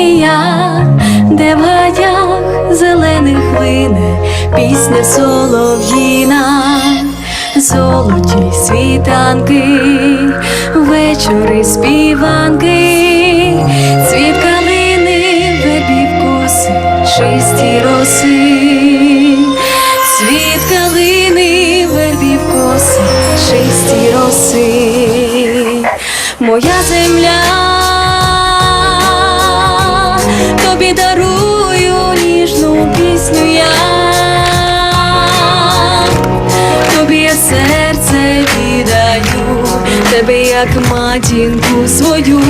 і я, де в гаях зелених вине пісня солов'їна, золоті світанки, вечори співанки, цвіт калини, вербів коси, чисті роси, цвіт калини, вербів коси, чисті роси, моя земля. Тобі дарую ніжну пісню я, тобі я серце віддаю, тебе як матінку свою.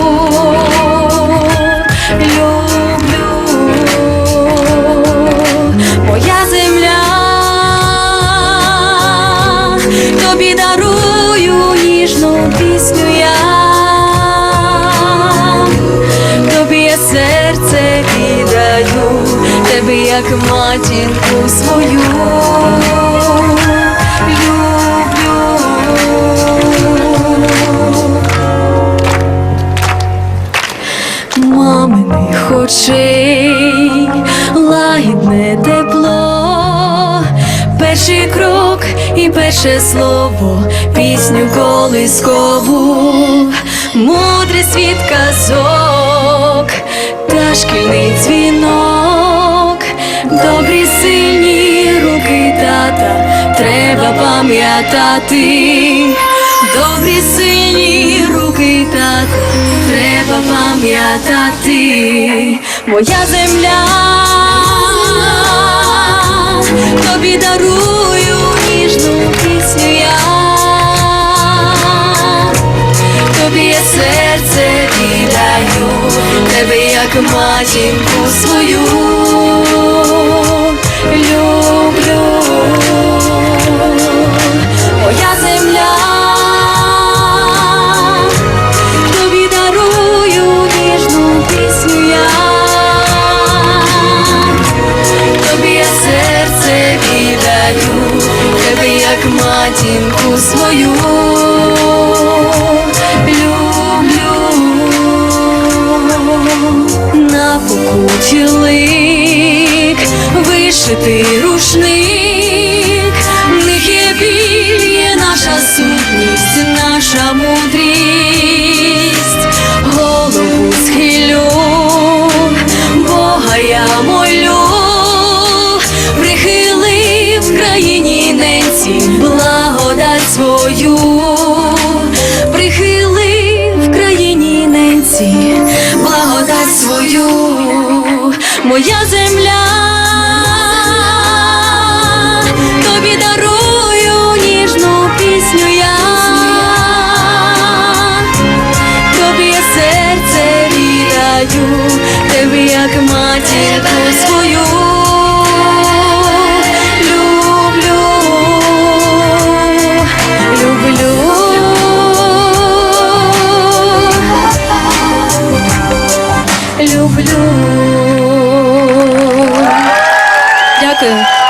Тобі дарую ніжну пісню як матінку свою. Люблю. Маминих очей, лагідне тепло, перший крок і перше слово, пісню колискову, мудрий світ казок, та шкільний дзвінок, добрі сильні руки тата, треба пам'ятати, добрі сильні руки тата, треба пам'ятати, моя земля, тобі дарую ніжну пісню я, тобі я серце віддаю, тебе як матінку свою матінку свою. Люблю, на покуті лик, вишитий рушник, в них є біль, є наша сутність, наша мудрість, благодать свою, моя земля, тобі дарую ніжну пісню я. Тобі серце віддаю, тебе як свою